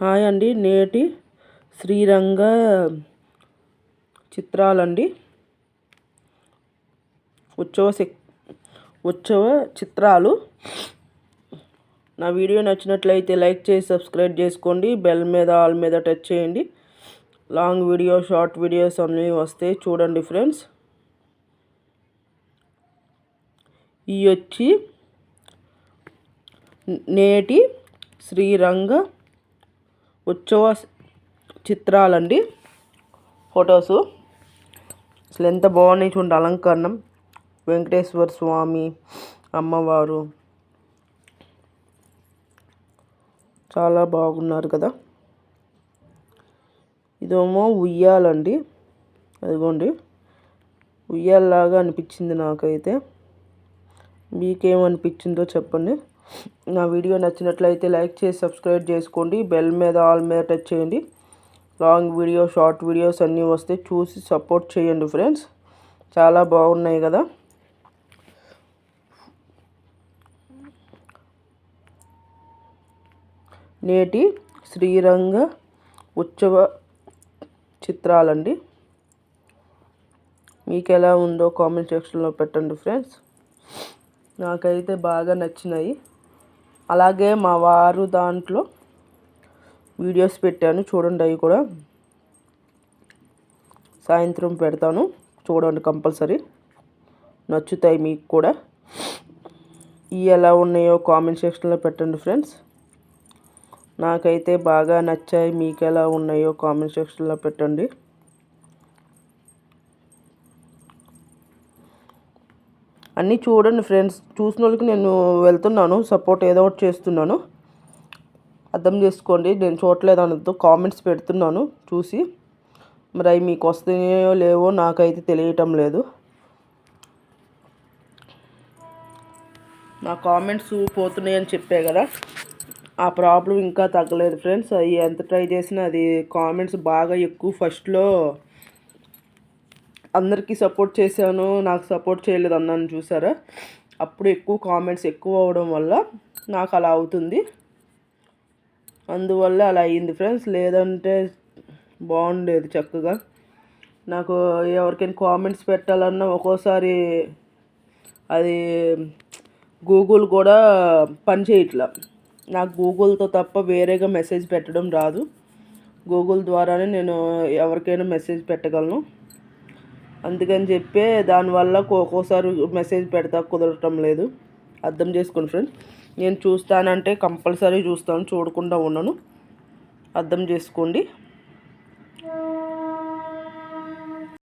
Hi అండి. నేటి శ్రీరంగ చిత్రాలండి. ఉత్సవ ఉత్సవ చిత్రాలు. నా వీడియో నచ్చినట్లయితే లైక్ చేసి సబ్స్క్రైబ్ చేసుకోండి. బెల్ మీద ఆల్ మీద టచ్ చేయండి. లాంగ్ వీడియో షార్ట్ వీడియోస్ అన్నీ వస్తాయి చూడండి ఫ్రెండ్స్. ఇవి వచ్చి నేటి శ్రీరంగ ఉత్సవ చిత్రాలండి. ఫొటోసు అసలు ఎంత బాగున్నాయి చూడండి అలంకరణం. వెంకటేశ్వర స్వామి అమ్మవారు. చాలా బాగున్నారు కదా. ఇదేమో ఉయ్యాలండి. అదిగోండి. ఉయ్యాలలాగా అనిపించింది నాకైతే. మీకేమనిపించిందో చెప్పండి. నా వీడియో నచ్చినట్లయితే లైక్ చేసి సబ్స్క్రైబ్ చేసుకోండి. బెల్ మీద ఆల్ మీద టచ్ చేయండి. లాంగ్ వీడియో షార్ట్ వీడియోస్ అన్నీ వస్తే చూసి సపోర్ట్ చేయండి ఫ్రెండ్స్. చాలా బాగున్నాయి కదా. నేటి శ్రీరంగ ఉత్సవ చిత్రాలండి. మీకు ఎలా ఉందో కామెంట్ సెక్షన్లో పెట్టండి ఫ్రెండ్స్. నాకైతే బాగా నచ్చినాయి. అలాగే మా వారు దాంట్లో వీడియోస్ పెట్టాను. చూడండి అవి కూడా సాయంత్రం పెడతాను. చూడండి కంపల్సరీ. నచ్చుతాయి మీకు కూడా. ఇవి ఎలా ఉన్నాయో కామెంట్ సెక్షన్లో పెట్టండి ఫ్రెండ్స్. నాకైతే బాగా నచ్చాయి. మీకు ఎలా ఉన్నాయో కామెంట్ సెక్షన్లో పెట్టండి. అన్నీ చూడండి ఫ్రెండ్స్. చూసిన వాళ్ళకి నేను వెళ్తున్నాను. సపోర్ట్ ఏదో ఒకటి చేస్తున్నాను. అర్థం చేసుకోండి. నేను చూడలేదు అనొద్దు కామెంట్స్ పెడుతున్నాను. చూసి మరి అవి మీకు వస్తున్నాయో లేవో నాకైతే తెలియటం లేదు. నా కామెంట్స్ పోతున్నాయని చెప్పే కదా. ఆ ప్రాబ్లం ఇంకా తగ్గలేదు ఫ్రెండ్స్. అవి ఎంత ట్రై చేసినా అది కామెంట్స్ బాగా ఎక్కువ ఫస్ట్లో అందరికీ సపోర్ట్ చేశాను నాకు సపోర్ట్ చేయలేదు అన్నాను చూసారా? అప్పుడు ఎక్కువ కామెంట్స్ ఎక్కువ అవడం వల్ల నాకు అలా అవుతుంది. అందువల్ల అలా అయ్యింది ఫ్రెండ్స్. లేదంటే బాగుండేది చక్కగా. నాకు ఎవరికైనా కామెంట్స్ పెట్టాలన్నా ఒక్కోసారి అది గూగుల్ కూడా పనిచేయట్లా నాకు గూగుల్తో తప్ప వేరేగా మెసేజ్ పెట్టడం రాదు. గూగుల్ ద్వారానే నేను ఎవరికైనా మెసేజ్ పెట్టగలను. అందుకని చెప్పే దానివల్ల ఒక్కోసారి మెసేజ్ పెడతా కుదరటం లేదు. అర్థం చేసుకోండి ఫ్రెండ్స్. నేను చూస్తానంటే కంపల్సరీ చూస్తాను చూడకుండా ఉన్నాను అర్థం చేసుకోండి.